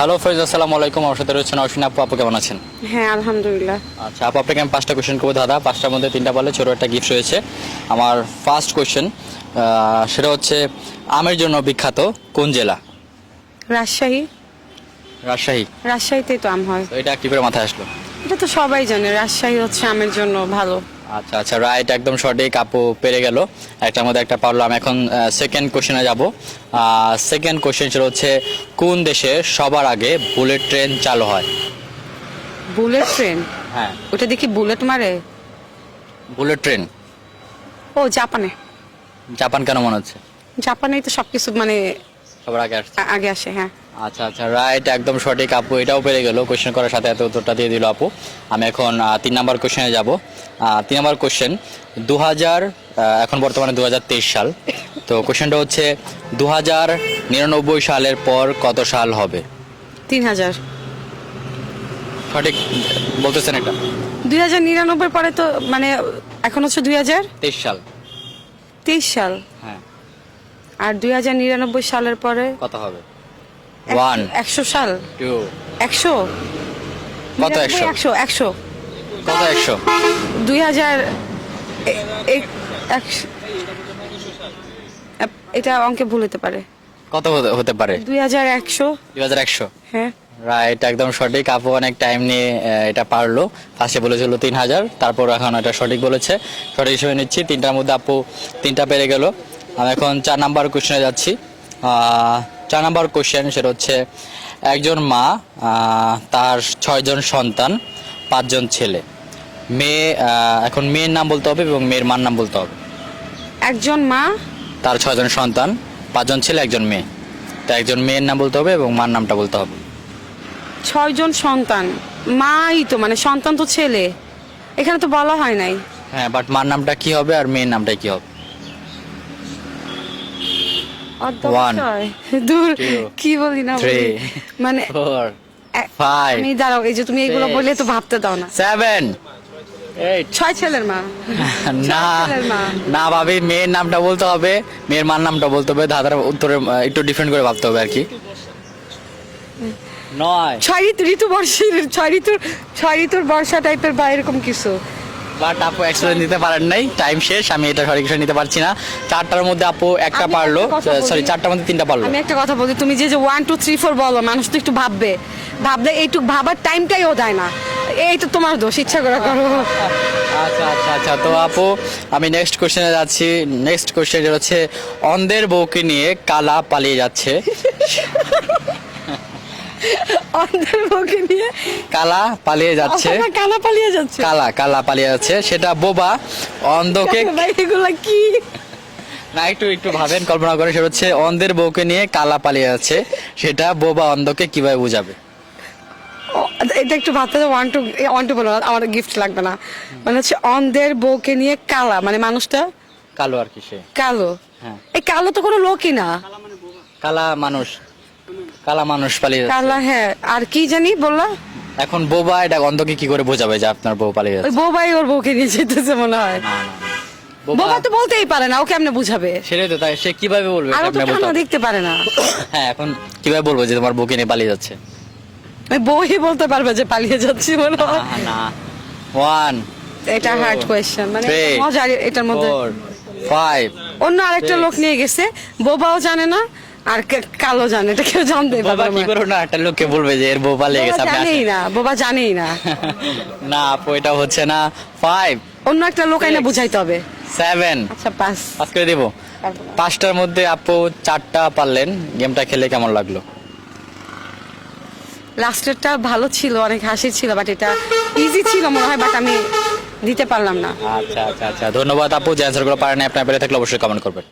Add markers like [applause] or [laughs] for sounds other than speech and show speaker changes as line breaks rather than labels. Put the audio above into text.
Hello Faiz আসসালামু আলাইকুম। আমার সাথে রয়েছেন অশ্বিন আপু। আপু কেমন আছেন?
হ্যাঁ আলহামদুলিল্লাহ।
আচ্ছা আপু আপনাকে আমি পাঁচটা কোয়েশ্চেন করব। দাদা পাঁচটার মধ্যে তিনটা বলে ছোট একটা গিফট রয়েছে। আমার ফার্স্ট কোয়েশ্চেন সেটা হচ্ছে আমের জন্য বিখ্যাত কোন জেলা?
রাজশাহী।
রাজশাহী।
রাজশাহীতেই তো আম হয়।
এটা কি করে মাথায় আসলো?
এটা তো সবাই জানে রাজশাহী হচ্ছে আমের জন্য ভালো।
আচ্ছা আচ্ছা রাইট একদম সঠিক আপু পেরে গেল। একটার মধ্যে একটা পারল আমি এখন সেকেন্ড কোশ্চেনে যাব। সেকেন্ড কোশ্চেন সেটা হচ্ছে কোন দেশে সবার আগে বুলেট ট্রেন চালু হয়?
বুলেট ট্রেন
হ্যাঁ।
ওটা দেখি বুলেট মারে?
বুলেট ট্রেন
ও জাপানে
জাপান কেন মনে হচ্ছে?
জাপানেই তো সবকিছু মানে
সবার আগে আসছে?
আগে আসে হ্যাঁ।
আচ্ছা আচ্ছা রাইট একদম সঠিক আপু এটাও পেরে গেল। কোশ্চেন করার সাথে এত উত্তরটা দিয়ে দিল আপু। আমি এখন তিন নম্বর কোশ্চেনে যাব। তিন নম্বর কোশ্চেন দু হাজার এখন বর্তমানে দু হাজার তেইশ সাল। তো কোশ্চেনটা হচ্ছে দু নিরানব্বই সালের পর কত সাল হবে?
তিন হাজার
সঠিক বলতেছেন এটা
দুই হাজার নিরানব্বই পরে তো মানে এখন হচ্ছে দুই হাজার
তেইশ সাল।
তেইশ সাল।
হ্যাঁ।
আর দুই হাজার নিরানব্বই সালের পরে
কত হবে? ওয়ান।
একশো সাল।
টু।
একশো?
কত একশো?
একশো একশো।
কত একশো?
দুই হাজার এটা অঙ্কে ভুল হতে পারে।
কত হতে- হতে পারে?
দুই হাজার একশো।
দুই হাজার একশো।
হ্যাঁ।
রাইট একদম সঠিক। আপু অনেক টাইম নিয়ে এটা পারল। ফার্স্টে বলেছিল তিন হাজার তারপর এখন এটা সঠিক বলেছে। সঠিক হিসেবে নিচ্ছি। তিনটার মধ্যে আপু তিনটা পেরে গেল। আমি এখন চার নাম্বার কোশ্চেনে যাচ্ছি। চার নাম্বার কোশ্চেন সেটা হচ্ছে একজন মা তার ছয়জন সন্তান পাঁচজন ছেলে। মেয়ে এখন মেয়ের নাম বলতে হবে এবং মেয়ের মার নাম বলতে হবে।
একজন মা।
তার ছয়জন সন্তান পাঁচজন ছেলে একজন মেয়ে। তা একজন মেয়ের নাম বলতে হবে এবং মার নামটা বলতে হবে।
ছয়জন সন্তান। মাই তো মানে সন্তান তো ছেলে। এখানে তো বলা হয় নাই।
হ্যাঁ বাট মার নামটা কি হবে আর মেয়ের নামটা কি হবে।
দূর কি বলি না মানে আমি দাঁড়াও এই যে তুমি
six,
বললে তো ভাবতে দাও না।
সেভেন
ছয় ছেলের মা। [laughs]
না না ভাবি মেয়ের নামটা বলতে হবে মেয়ের মার নামটা বলতে হবে দাদার উত্তরে একটু ডিফারেন্ট করে ভাবতে হবে আর কি। নয়।
ছয় ঋতু ঋতু বর্ষের ছয় ঋতুর ছয় ঋতুর বর্ষা টাইপের বা এরকম কিছু।
বাট আপু এক্সপ্লেন দিতে পারেন নাই। টাইম শেষ আমি এটা সঠিক হিসেবে নিতে পারছি না। চারটার মধ্যে আপু একটা পারল। সরি চারটার মধ্যে তিনটা পারল।
আমি একটা কথা বলি তুমি যে যে ওয়ান টু থ্রি ফোর বলো মানুষ তো একটু ভাববে। ভাবলে এইটুক ভাবার টাইমটাই ও দেয় না। এই তো তোমার দোষ ইচ্ছা করে করো।
আচ্ছা আচ্ছা আচ্ছা। তো আপু আমি নেক্সট কোশ্চেনে যাচ্ছি। নেক্সট কোশ্চেন হচ্ছে অন্ধের বউকে নিয়ে কালা পালিয়ে যাচ্ছে।
অন্ধের বউকে নিয়ে?
কালা পালিয়ে যাচ্ছে।
কানা পালিয়ে যাচ্ছে।
কালা কালা পালিয়ে যাচ্ছে। সেটা বোবা। অন্ধকে
এগুলা কি?
না একটু একটু ভাবেন কল্পনা করে সেটা হচ্ছে অন্ধের বউকে নিয়ে কালা পালিয়ে যাচ্ছে। সেটা বোবা অন্ধকে কীভাবে বুঝাবে?
এটা একটু ভাবতে ওয়ান টু ওয়ান টু বলো আমার গিফট লাগবে না। মানে হচ্ছে অন্ধের বউকে নিয়ে কালা মানে মানুষটা?
কালো আর কি সে।
কালো।
হ্যাঁ।
এই কালো তো কোনো লোকই না।
কালা মানুষ। কালা মানুষ পালিয়ে যাচ্ছে।
কালা হ্যাঁ। আর কি জানি বললা?
এখন বোবা এটা অন্ধকে কি করে বোঝাবে যে আপনার বউ পালিয়ে
ওই
যাচ্ছে?
বউবাই ওর বউকে নিয়ে যেতেছে মনে হয়।
বোবা
বোবা তো বলতেই পারে না ও কেমনে বুঝাবে?
সেটাই তো তাই সে কীভাবে বলবে?
আর ও তো
বলতে হবে?
দেখতে পারে না।
হ্যাঁ এখন কীভাবে বলব যে তোমার বউকে নিয়ে পালিয়ে যাচ্ছে?
ওই বউই বলতে পারবে যে পালিয়ে যাচ্ছি মনে হয়।
না, না। ওয়ান
এটা হার্ড কোয়েশ্চেন মানে
three,
মজার এটার মধ্যে
ফোর ফাইভ
অন্য আরেকটা লোক নিয়ে গেছে। বোবাও জানে না আর কালো জানে এটা কেউ জানতে
বাবা কি করো না একটা লোককে বলবে যে এর
বোবা
গেছে আপনি
জানেই না বোবা জানেই না। [laughs]
না আপু এটা হচ্ছে না ফাইভ
অন্য একটা লোক আইনা. বুঝাইতে হবে।
সেভেন
আচ্ছা পাস
পাস করে দেবো। পাঁচটার মধ্যে আপু চারটা পারলেন গেমটা খেলে কেমন লাগল?
লাস্টেরটা ভালো ছিল অনেক হাসি ছিল বাট এটা ইজি ছিল মনে হয় বাট আমি দিতে পারলাম না।
আচ্ছা আচ্ছা আচ্ছা ধন্যবাদ আপু যে অ্যান্সারগুলো পারেন আপনি পেরে থাকলে অবশ্যই কমেন্ট করবেন।